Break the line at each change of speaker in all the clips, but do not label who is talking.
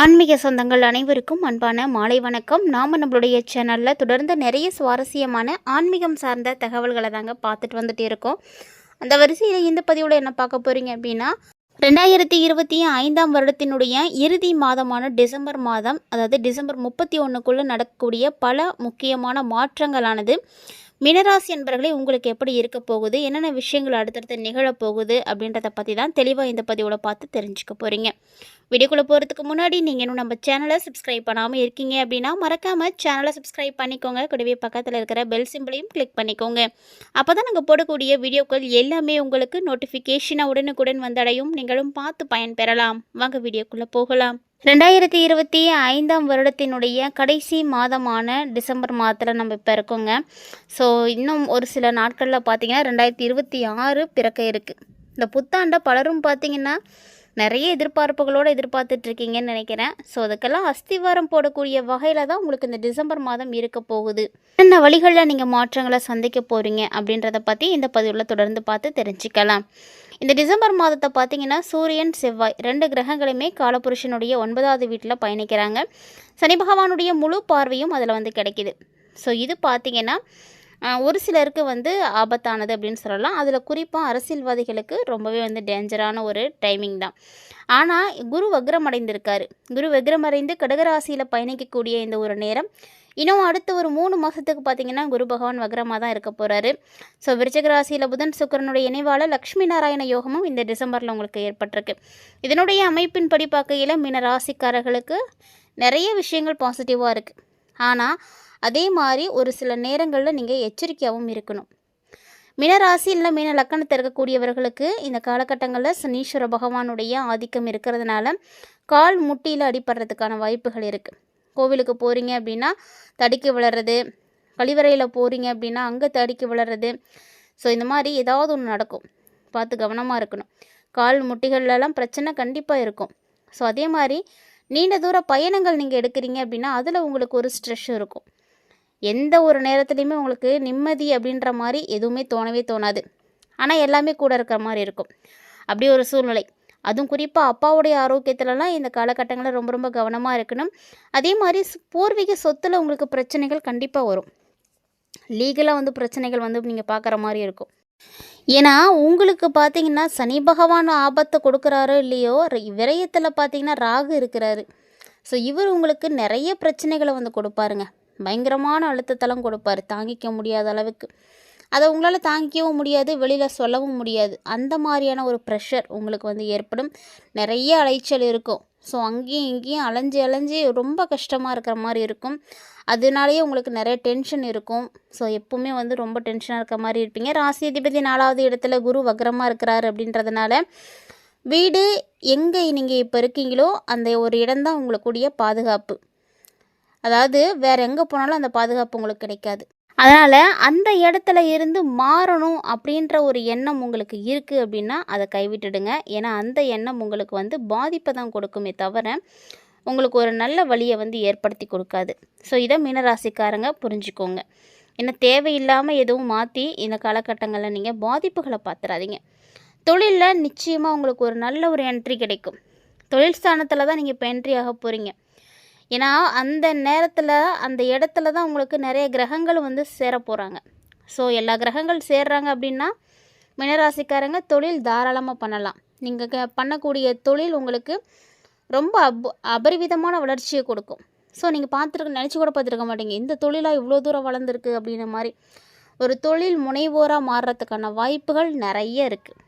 ஆன்மீக சொந்தங்கள் அனைவருக்கும் அன்பான மாலை வணக்கம். நாம் நம்மளுடைய சேனலில் தொடர்ந்து நிறைய சுவாரஸ்யமான ஆன்மீகம் சார்ந்த தகவல்களை தாங்க பார்த்துட்டு வந்துட்டு இருக்கோம். அந்த வரிசையில் இந்த பதிவில் என்ன பார்க்க போகிறீங்க அப்படின்னா ரெண்டாயிரத்தி இருபத்தி ஐந்தாம் வருடத்தினுடைய இறுதி மாதமான டிசம்பர் மாதம் அதாவது டிசம்பர் முப்பத்தி ஒன்றுக்குள்ளே நடக்கக்கூடிய பல முக்கியமான மாற்றங்களானது. மினராசி என்பர்களே உங்களுக்கு எப்படி இருக்க போகுது? என்னென்ன விஷயங்கள் அடுத்தடுத்து நிகழப்போகுது அப்படின்றத பற்றி தான் தெளிவாக இந்த பதிவோட பார்த்து தெரிஞ்சுக்க போகிறீங்க வீடியோக்குள்ளே போகிறதுக்கு முன்னாடி நீங்கள் இன்னும் நம்ம சேனலை சப்ஸ்கிரைப் பண்ணாமல் இருக்கீங்க அப்படின்னா மறக்காமல் சேனலை சப்ஸ்கிரைப் பண்ணிக்கோங்க. கூடவே பக்கத்தில் இருக்கிற பெல் சிம்பிளையும் கிளிக் பண்ணிக்கோங்க. அப்போ தான் நாங்கள் போடக்கூடிய வீடியோக்கள் எல்லாமே உங்களுக்கு நோட்டிஃபிகேஷனாக உடனுக்குடன் வந்தடையும். நீங்களும் பார்த்து பயன்பெறலாம் வாங்க வீடியோக்குள்ளே போகலாம். ரெண்டாயிரத்தி இருபத்தி ஐந்தாம் வருடத்தினுடைய கடைசி மாதமான டிசம்பர் மாதத்தில் நம்ம இப்போ இருக்கோங்க. ஸோ இன்னும் ஒரு சில நாட்களில் பார்த்தீங்கன்னா ரெண்டாயிரத்தி இருபத்தி ஆறு பிறக்க இருக்குது இந்த புத்தாண்டை பலரும் பார்த்தீங்கன்னா நிறைய எதிர்பார்ப்புகளோடு எதிர்பார்த்துட்ருக்கீங்கன்னு நினைக்கிறேன். ஸோ அதுக்கெல்லாம் அஸ்திவாரம் போடக்கூடிய வகையில் தான் உங்களுக்கு இந்த டிசம்பர் மாதம் இருக்க போகுது. என்னென்ன வழிகளில் நீங்கள் மாற்றங்களை சந்திக்க போகிறீங்க அப்படின்றத பற்றி இந்த பதிவில் தொடர்ந்து பார்த்து தெரிஞ்சுக்கலாம். இந்த டிசம்பர் மாதத்தை பார்த்தீங்கன்னா சூரியன் செவ்வாய் ரெண்டு கிரகங்களுமே காலபுருஷனுடைய ஒன்பதாவது வீட்டில் பயணிக்கிறாங்க. சனி பகவானுடைய முழு பார்வையும் அதில் வந்து கிடைக்கிது. ஸோ இது பார்த்தீங்கன்னா ஒரு சிலருக்கு வந்து ஆபத்தானது அப்படின்னு சொல்லலாம். அதில் குறிப்பாக அரசியல்வாதிகளுக்கு ரொம்பவே வந்து டேஞ்சரான ஒரு டைமிங் தான். ஆனால் குரு வக்ரமடைந்திருக்காரு குரு வக்ரம் அடைந்து கடகராசியில் பயணிக்கக்கூடிய இந்த ஒரு நேரம் இன்னும் அடுத்த ஒரு மூணு மாதத்துக்கு பார்த்தீங்கன்னா குரு பகவான் வக்ரமாக தான் இருக்க போகிறாரு ஸோ விருச்சக ராசியில் புதன் சுக்கரனுடைய இணைவால் லக்ஷ்மி நாராயண யோகமும் இந்த டிசம்பரில் உங்களுக்கு ஏற்பட்டிருக்கு. இதனுடைய அமைப்பின் படி பார்க்கையில் மீன ராசிக்காரர்களுக்கு நிறைய விஷயங்கள் பாசிட்டிவாக இருக்குது ஆனால் அதே மாதிரி ஒரு சில நேரங்களில் நீங்கள் எச்சரிக்கையாகவும் இருக்கணும். மீனராசி இல்லை மீன லக்கணத்தை இருக்கக்கூடியவர்களுக்கு இந்த காலகட்டங்களில் சனீஸ்வர பகவானுடைய ஆதிக்கம் இருக்கிறதுனால கால் முட்டியில் அடிபடுறதுக்கான வாய்ப்புகள் இருக்குது கோவிலுக்கு போகிறீங்க அப்படின்னா தடிக்கு விழறது கழிவறையில் போகிறீங்க அப்படின்னா அங்கே தடிக்கு விழறது ஸோ இந்த மாதிரி ஏதாவது ஒன்று நடக்கும். பார்த்து கவனமாக இருக்கணும். கால் முட்டிகள்லாம் பிரச்சனை கண்டிப்பாக இருக்கும். ஸோ அதே மாதிரி நீண்ட தூர பயணங்கள் நீங்கள் எடுக்கிறீங்க அப்படின்னா அதில் உங்களுக்கு ஒரு ஸ்ட்ரெஸ் இருக்கும். எந்த ஒரு நேரத்துலையுமே உங்களுக்கு நிம்மதி அப்படின்ற மாதிரி எதுவுமே தோணவே தோணாது. ஆனால் எல்லாமே கூட இருக்கிற மாதிரி இருக்கும். அப்படி ஒரு சூழ்நிலை. அதுவும் குறிப்பாக அப்பாவுடைய ஆரோக்கியத்துலலாம் இந்த காலகட்டங்களில் ரொம்ப ரொம்ப கவனமாக இருக்கணும். அதே மாதிரி ஸ்- பூர்வீக சொத்தில் உங்களுக்கு பிரச்சனைகள் கண்டிப்பாக வரும். லீகலாக வந்து பிரச்சனைகள் வந்து நீங்கள் பார்க்குற மாதிரி இருக்கும். ஏன்னா உங்களுக்கு பார்த்தீங்கன்னா சனி பகவான் ஆபத்தை கொடுக்குறாரோ இல்லையோ விரயத்தில் பார்த்தீங்கன்னா ராகு இருக்கிறாரு. ஸோ இவர் உங்களுக்கு நிறைய பிரச்சனைகளை வந்து கொடுப்பாருங்க. பயங்கரமான அழுத்தத்தெல்லாம் கொடுப்பாரு. தாங்கிக்க முடியாத அளவுக்கு. அதை உங்களால் தாங்கிக்கவும் முடியாது வெளியில் சொல்லவும் முடியாது. அந்த மாதிரியான ஒரு ப்ரெஷர் உங்களுக்கு வந்து ஏற்படும். நிறைய அலைச்சல் இருக்கும். ஸோ அங்கேயும் இங்கேயும் அலைஞ்சு அலைஞ்சு ரொம்ப கஷ்டமாக இருக்கிற மாதிரி இருக்கும். அதனாலேயே உங்களுக்கு நிறைய டென்ஷன் இருக்கும். ஸோ எப்பவுமே வந்து ரொம்ப டென்ஷனாக இருக்கிற மாதிரி இருப்பீங்க. ராசி அதிபதி நாலாவது இடத்துல குரு வக்ரமாக இருக்கிறாரு அப்படின்றதுனால வீடு எங்கே நீங்கள் இப்போ இருக்கீங்களோ அந்த ஒரு இடம்தான் உங்களுக்குடைய பாதுகாப்பு. அதாவது வேறு எங்கே போனாலும் அந்த பாதுகாப்பு உங்களுக்கு கிடைக்காது. அதனால் அந்த இடத்துல இருந்து மாறணும் அப்படின்ற ஒரு எண்ணம் உங்களுக்கு இருக்குது அப்படின்னா அதை கைவிட்டுடுங்க. ஏன்னா அந்த எண்ணம் உங்களுக்கு வந்து பாதிப்பை தான் கொடுக்குமே தவிர உங்களுக்கு ஒரு நல்ல வழியை வந்து ஏற்படுத்தி கொடுக்காது. ஸோ இதை மீனராசிக்காரங்க புரிஞ்சுக்கோங்க. ஏன்னா தேவையில்லாமல் எதுவும் மாற்றி இந்த காலகட்டங்களில் நீங்கள் பாதிப்புகளை பார்த்துறாதீங்க தொழிலில் நிச்சயமாக உங்களுக்கு ஒரு நல்ல ஒரு என்ட்ரி கிடைக்கும். தொழில் ஸ்தானத்தில் தான் நீங்கள் இப்போ என்ட்ரி ஆக போகிறீங்க ஏன்னா அந்த நேரத்தில் அந்த இடத்துல தான் உங்களுக்கு நிறைய கிரகங்கள் வந்து சேர போகிறாங்க ஸோ எல்லா கிரகங்கள் சேர்றாங்க அப்படின்னா மினராசிக்காரங்க தொழில் தாராளமாக பண்ணலாம். நீங்கள் க பண்ணக்கூடிய தொழில் உங்களுக்கு ரொம்ப அப் அபரிவிதமான வளர்ச்சியை கொடுக்கும். ஸோ நீங்கள் பார்த்துருக்க நினச்சி கூட பார்த்துருக்க மாட்டீங்க. இந்த தொழிலாக இவ்வளோ தூரம் வளர்ந்துருக்கு அப்படின்ற மாதிரி. ஒரு தொழில் முனைவோராக மாறுறதுக்கான வாய்ப்புகள் நிறைய இருக்குது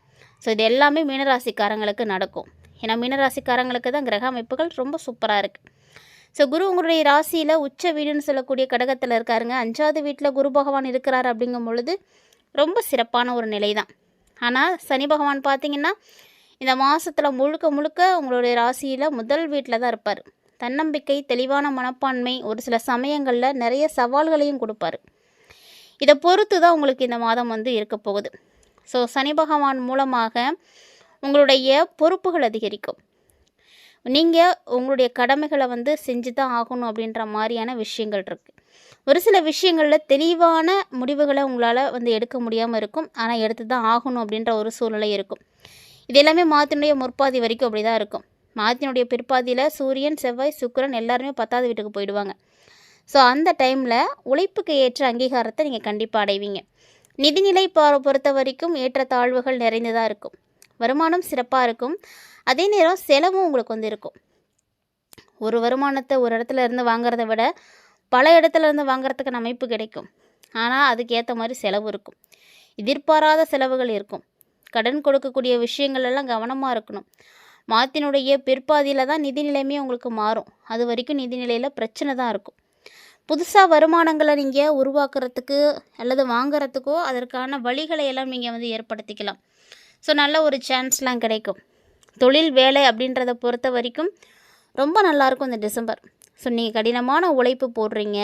ஸோ இது எல்லாமே மீனராசிக்காரங்களுக்கு நடக்கும். ஏன்னா மீனராசிக்காரங்களுக்கு தான் கிரக அமைப்புகள் ரொம்ப சூப்பராக இருக்குது ஸோ குரு உங்களுடைய ராசியில் உச்ச வீடுன்னு சொல்லக்கூடிய கடகத்தில் இருக்காருங்க. அஞ்சாவது வீட்டில் குரு பகவான் இருக்கிறார் அப்படிங்கும் பொழுது ரொம்ப சிறப்பான ஒரு நிலை தான் ஆனால் சனி பகவான் பார்த்தீங்கன்னா இந்த மாதத்தில் முழுக்க முழுக்க உங்களுடைய ராசியில் முதல் வீட்டில் தான் இருப்பார். தன்னம்பிக்கை தெளிவான மனப்பான்மை ஒரு சில சமயங்களில் நிறைய சவால்களையும் கொடுப்பாரு. இதை பொறுத்து தான் உங்களுக்கு இந்த மாதம் வந்து இருக்க போகுது. ஸோ சனி பகவான் மூலமாக உங்களுடைய பொறுப்புகள் அதிகரிக்கும். நீங்கள் உங்களுடைய கடமைகளை வந்து செஞ்சு தான் ஆகணும் அப்படின்ற மாதிரியான விஷயங்கள் இருக்குது ஒரு சில விஷயங்களில் தெளிவான முடிவுகளை உங்களால் வந்து எடுக்க முடியாமல் இருக்கும். ஆனால் எடுத்து தான் ஆகணும் அப்படின்ற ஒரு சூழ்நிலை இருக்கும். இது எல்லாமே மாத்தினுடைய முற்பாதி வரைக்கும் அப்படி தான் இருக்கும். மாத்தினுடைய பிற்பாதியில் சூரியன் செவ்வாய் சுக்கிரன் எல்லாருமே பத்தாவது வீட்டுக்கு போயிடுவாங்க. ஸோ அந்த டைமில் உழைப்புக்கு ஏற்ற அங்கீகாரத்தை நீங்கள் கண்டிப்பாக அடைவீங்க. நிதிநிலை பொறுத்த வரைக்கும் ஏற்ற தாழ்வுகள் நிறைந்ததாக இருக்கும். வருமானம் சிறப்பாக இருக்கும். அதே நேரம் செலவும் உங்களுக்கு வந்து இருக்கும். ஒரு வருமானத்தை ஒரு இடத்துல இருந்து வாங்குறத விட பல இடத்துல இருந்து வாங்குறதுக்கான அமைப்பு கிடைக்கும். ஆனால் அதுக்கு ஏற்ற மாதிரி செலவு இருக்கும். எதிர்பாராத செலவுகள் இருக்கும். கடன் கொடுக்கக்கூடிய விஷயங்கள் எல்லாம் கவனமாக இருக்கணும். மாத்தினுடைய பிற்பாதியில் தான் நிதி நிலைமையே உங்களுக்கு மாறும். அது வரைக்கும் நிதி நிலையில் பிரச்சனை தான் இருக்கும். புதுசாக வருமானங்களை நீங்கள் உருவாக்குறதுக்கு அல்லது வாங்குறதுக்கோ அதற்கான வழிகளை எல்லாம் நீங்கள் வந்து ஏற்படுத்திக்கலாம். ஸோ நல்ல ஒரு சான்ஸ்லாம் கிடைக்கும். தொழில் வேலை அப்படின்றத பொறுத்த வரைக்கும் ரொம்ப நல்லாயிருக்கும் இந்த டிசம்பர். ஸோ நீங்கள் கடினமான உழைப்பு போடுறீங்க.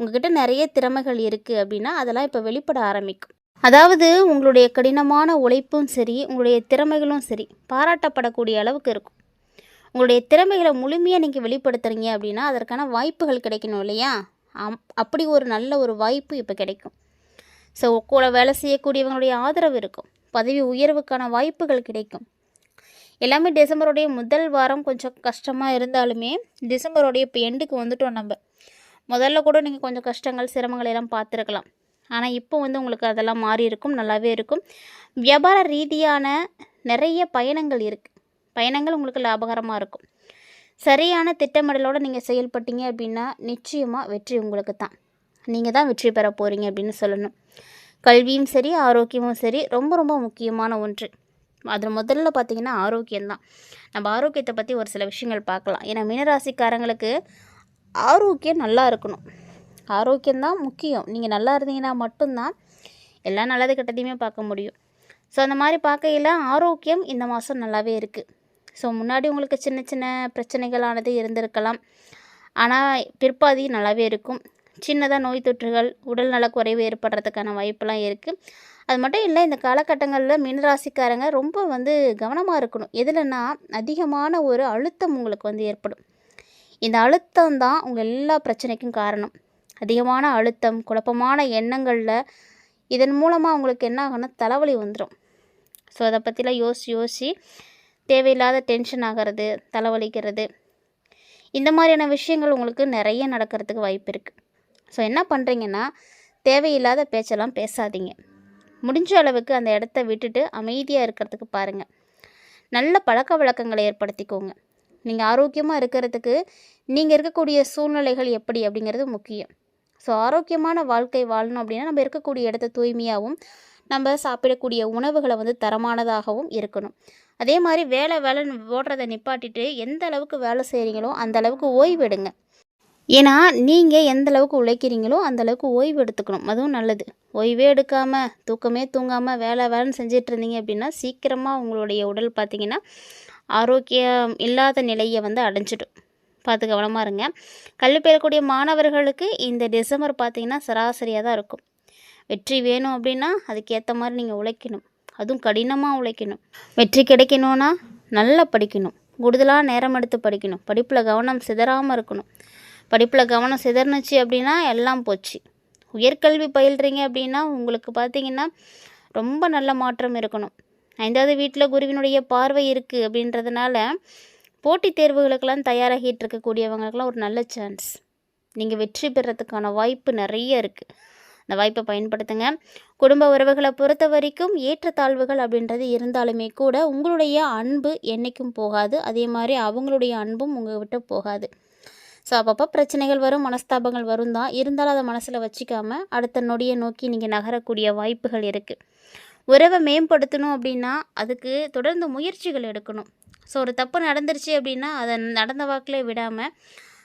உங்ககிட்ட நிறைய திறமைகள் இருக்குது அப்படின்னா அதெல்லாம் இப்போ வெளிப்பட ஆரம்பிக்கும். அதாவது உங்களுடைய கடினமான உழைப்பும் சரி உங்களுடைய திறமைகளும் சரி பாராட்டப்படக்கூடிய அளவுக்கு இருக்கும். உங்களுடைய திறமைகளை முழுமையாக நீங்கள் வெளிப்படுத்துகிறீங்க அப்படின்னா அதற்கான வாய்ப்புகள் கிடைக்கணும் இல்லையா? அம் அப்படி ஒரு நல்ல ஒரு வாய்ப்பு இப்போ கிடைக்கும். ஸோ கூட வேலை செய்யக்கூடியவங்களுடைய ஆதரவு இருக்கும். பதவி உயர்வுக்கான வாய்ப்புகள் கிடைக்கும். எல்லாமே டிசம்பருடைய முதல் வாரம் கொஞ்சம் கஷ்டமாக இருந்தாலுமே டிசம்பருடைய இப்போ எண்டுக்கு வந்துட்டோம் நம்ம. முதல்ல கூட நீங்கள் கொஞ்சம் கஷ்டங்கள் சிரமங்கள் எல்லாம் பார்த்துருக்கலாம். ஆனால் இப்போ வந்து உங்களுக்கு அதெல்லாம் மாறி இருக்கும் நல்லாவே இருக்கும். வியாபார ரீதியான நிறைய பயணங்கள் இருக்குது பயணங்கள் உங்களுக்கு லாபகரமாக இருக்கும். சரியான திட்டமிடலோடு நீங்கள் செயல்பட்டீங்க அப்படின்னா நிச்சயமாக வெற்றி உங்களுக்கு தான். நீங்கள் தான் வெற்றி பெற போகிறீங்க அப்படின்னு சொல்லணும். கல்வியும் சரி ஆரோக்கியமும் சரி ரொம்ப ரொம்ப முக்கியமான ஒன்று. அதில் முதல்ல பார்த்தீங்கன்னா ஆரோக்கியம்தான் நம்ம ஆரோக்கியத்தை பற்றி ஒரு சில விஷயங்கள் பார்க்கலாம். ஏன்னா மீனராசிக்காரங்களுக்கு ஆரோக்கியம் நல்லா இருக்கணும். ஆரோக்கியம்தான் முக்கியம். நீங்கள் நல்லா இருந்தீங்கன்னா மட்டும்தான் எல்லா நல்லது கெட்டதையுமே பார்க்க முடியும். ஸோ அந்த மாதிரி பார்க்கையில் ஆரோக்கியம் இந்த மாதம் நல்லாவே இருக்குது ஸோ முன்னாடி உங்களுக்கு சின்ன சின்ன பிரச்சனைகளானது இருந்திருக்கலாம். ஆனால் பிற்பாதி நல்லாவே இருக்கும். சின்னதாக நோய் தொற்றுகள் உடல் நலக்குறைவு ஏற்படுறதுக்கான வாய்ப்பெல்லாம் இருக்குது அது மட்டும் இல்லை இந்த காலகட்டங்களில் மீனராசிக்காரங்க ரொம்ப வந்து கவனமாக இருக்கணும். எதுலன்னா அதிகமான ஒரு அழுத்தம் உங்களுக்கு வந்து ஏற்படும். இந்த அழுத்தம் தான் உங்கள் எல்லா பிரச்சனைக்கும் காரணம். அதிகமான அழுத்தம் குழப்பமான எண்ணங்களில் இதன் மூலமாக உங்களுக்கு என்ன ஆகும்னா தலைவலி வந்துடும் ஸோ அதை பற்றிலாம் யோசி யோசி தேவையில்லாத டென்ஷன் ஆகிறது தலைவலிக்கிறது இந்த மாதிரியான விஷயங்கள் உங்களுக்கு நிறைய நடக்கிறதுக்கு வாய்ப்பு இருக்குது ஸோ என்ன பண்ணுறீங்கன்னா தேவையில்லாத பேச்செல்லாம் பேசாதீங்க. முடிஞ்ச அளவுக்கு அந்த இடத்த விட்டுட்டு அமைதியாக இருக்கிறதுக்கு பாருங்கள் நல்ல பழக்க வழக்கங்களை ஏற்படுத்திக்கோங்க. நீங்கள் ஆரோக்கியமாக இருக்கிறதுக்கு நீங்கள் இருக்கக்கூடிய சூழ்நிலைகள் எப்படி அப்படிங்கிறது முக்கியம். ஸோ ஆரோக்கியமான வாழ்க்கை வாழணும் அப்படின்னா நம்ம இருக்கக்கூடிய இடத்த தூய்மையாகவும் நம்ம சாப்பிடக்கூடிய உணவுகளை வந்து தரமானதாகவும் இருக்கணும். அதே மாதிரி வேலை வேலைன்னு ஓடுறதை நிப்பாட்டிட்டு எந்த அளவுக்கு வேலை செய்கிறீங்களோ அந்த அளவுக்கு ஓய்வு எடுங்க. ஏன்னா நீங்கள் எந்த அளவுக்கு உழைக்கிறீங்களோ அந்த அளவுக்கு ஓய்வு எடுத்துக்கணும். அதுவும் நல்லது. ஓய்வே எடுக்காமல் தூக்கமே தூங்காமல் வேலை வேலைன்னு செஞ்சிட்டு இருந்தீங்க அப்படின்னா சீக்கிரமாக உங்களுடைய உடல் பார்த்திங்கன்னா ஆரோக்கியம் இல்லாத நிலையை வந்து அடைஞ்சிடும். பார்த்து கவனமாக இருங்க. கல்வி பெறக்கூடிய மாணவர்களுக்கு இந்த டிசம்பர் பார்த்திங்கன்னா சராசரியாக தான் இருக்கும். வெற்றி வேணும் அப்படின்னா அதுக்கேற்ற மாதிரி நீங்கள் உழைக்கணும். அதுவும் கடினமாக உழைக்கணும். வெற்றி கிடைக்கணும்னா நல்லா படிக்கணும். கூடுதலாக நேரம் எடுத்து படிக்கணும். படிப்பில் கவனம் சிதறாமல் இருக்கணும். படிப்பில் கவனம் சிதறனுச்சு அப்படின்னா எல்லாம் போச்சு. உயர்கல்வி பயில்றீங்க அப்படின்னா உங்களுக்கு பார்த்தீங்கன்னா ரொம்ப நல்ல மாற்றம் இருக்கணும். ஐந்தாவது வீட்டில் குருவினுடைய பார்வை இருக்குது அப்படின்றதுனால போட்டித் தேர்வுகளுக்கெல்லாம் தயாராகிட்டு இருக்கக்கூடியவங்களுக்கெல்லாம் ஒரு நல்ல சான்ஸ் நீங்கள் வெற்றி பெறத்துக்கான வாய்ப்பு நிறைய இருக்குது அந்த வாய்ப்பை பயன்படுத்துங்க. குடும்ப உறவுகளை பொறுத்த வரைக்கும் ஏற்றத்தாழ்வுகள் அப்படின்றது இருந்தாலுமே கூட உங்களுடைய அன்பு என்றைக்கும் போகாது. அதே மாதிரி அவங்களுடைய அன்பும் உங்கள் விட்டு போகாது. ஸோ அப்பப்போ பிரச்சனைகள் வரும் மனஸ்தாபங்கள் வரும் தான் இருந்தாலும் அதை மனசில் வச்சுக்காம அடுத்த நொடியை நோக்கி நீங்கள் நகரக்கூடிய வாய்ப்புகள் இருக்குது உறவை மேம்படுத்தணும் அப்படின்னா அதுக்கு தொடர்ந்து முயற்சிகள் எடுக்கணும். ஸோ ஒரு தப்பு நடந்துருச்சு அப்படின்னா அதை நடந்த வாக்கிலே விடாமல்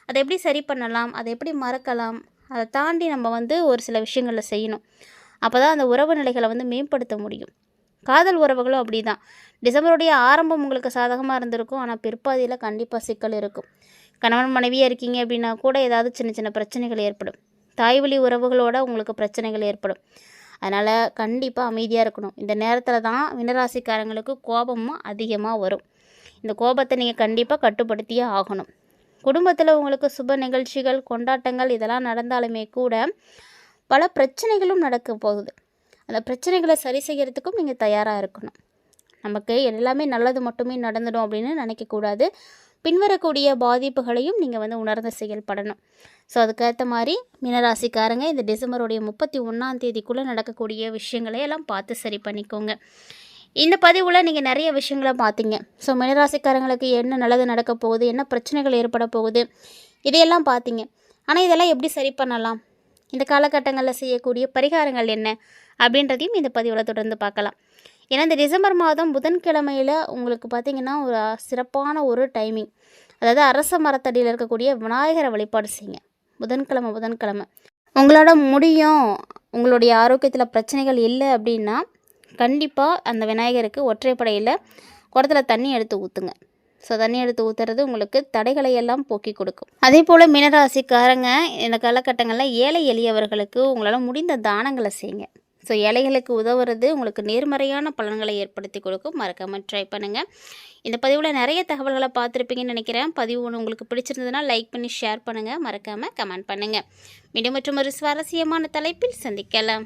அதை எப்படி சரி பண்ணலாம் அதை எப்படி மறக்கலாம் அதை தாண்டி நம்ம வந்து ஒரு சில விஷயங்களை செய்யணும். அப்போ தான் அந்த உறவு நிலைகளை வந்து மேம்படுத்த முடியும். காதல் உறவுகளும் அப்படி தான் டிசம்பருடைய ஆரம்பம் உங்களுக்கு சாதகமாக இருந்திருக்கும் ஆனால் பிற்பாதியில் கண்டிப்பாக சிக்கல் இருக்கும். கணவன் மனைவியாக இருக்கீங்க அப்படின்னா கூட ஏதாவது சின்ன சின்ன பிரச்சனைகள் ஏற்படும். தாய்வழி உறவுகளோட உங்களுக்கு பிரச்சனைகள் ஏற்படும். அதனால் கண்டிப்பாக அமைதியாக இருக்கணும். இந்த நேரத்தில் தான் மினராசிக்காரங்களுக்கு கோபமும் அதிகமாக வரும். இந்த கோபத்தை நீங்கள் கண்டிப்பாக கட்டுப்படுத்தியே ஆகணும். குடும்பத்தில் உங்களுக்கு சுப நிகழ்ச்சிகள் கொண்டாட்டங்கள் இதெல்லாம் நடந்தாலுமே கூட பல பிரச்சனைகளும் நடக்க போகுது. அந்த பிரச்சனைகளை சரி செய்கிறதுக்கும் நீங்கள் தயாராக இருக்கணும். நமக்கு எல்லாமே நல்லது மட்டுமே நடந்துடும் அப்படின்னு நினைக்கக்கூடாது. பின்வரக்கூடிய பாதிப்புகளையும் நீங்கள் வந்து உணர்ந்து செயல்படணும். ஸோ அதுக்கேற்ற மாதிரி மீனராசிக்காரங்க இந்த டிசம்பருடைய முப்பத்தி ஒன்றாம் தேதிக்குள்ளே நடக்கக்கூடிய விஷயங்களை எல்லாம் பார்த்து சரி பண்ணிக்கோங்க. இந்த பதிவில் நீங்கள் நிறைய விஷயங்களை பார்த்தீங்க. ஸோ மீனராசிக்காரங்களுக்கு என்ன நல்லது நடக்க போகுது என்ன பிரச்சனைகள் ஏற்பட போகுது இதையெல்லாம் பார்த்தீங்க. ஆனால் இதெல்லாம் எப்படி சரி பண்ணலாம்? இந்த காலகட்டங்களில் செய்யக்கூடிய பரிகாரங்கள் என்ன? அப்படின்றதையும் இந்த பதிவில் தொடர்ந்து பார்க்கலாம். ஏன்னா இந்த டிசம்பர் மாதம் புதன்கிழமையில் உங்களுக்கு பார்த்திங்கன்னா ஒரு சிறப்பான ஒரு டைமிங் அதாவது அரச மரத்தடியில் இருக்கக்கூடிய விநாயகரை வழிபாடு செய்யுங்க. புதன்கிழமை புதன்கிழமை. உங்களோட முடியும் உங்களுடைய ஆரோக்கியத்தில் பிரச்சனைகள் இல்லை அப்படின்னா கண்டிப்பாக அந்த விநாயகருக்கு ஒற்றைப்படையில் குடத்தில் தண்ணி எடுத்து ஊற்றுங்க ஸோ தண்ணி எடுத்து ஊற்றுறது உங்களுக்கு தடைகளை எல்லாம் போக்கி கொடுக்கும். அதே போல் மீனராசிக்காரங்க இந்த காலகட்டங்களில் ஏழை எளியவர்களுக்கு உங்களால் முடிந்த தானங்களை செய்யுங்க. ஸோ ஏழைகளுக்கு உதவுறது உங்களுக்கு நேர்மறையான பலன்களை ஏற்படுத்தி கொடுக்கும். மறக்காமல் ட்ரை பண்ணுங்கள் இந்த பதிவில் நிறைய தகவல்களை பார்த்துருப்பீங்கன்னு நினைக்கிறேன். பதிவு ஒன்று உங்களுக்கு பிடிச்சிருந்ததுன்னா லைக் பண்ணி ஷேர் பண்ணுங்கள் மறக்காமல் கமெண்ட் பண்ணுங்கள் மீண்டும் மற்றும் ஒரு சுவாரஸ்யமான தலைப்பில் சந்திக்கலாம்.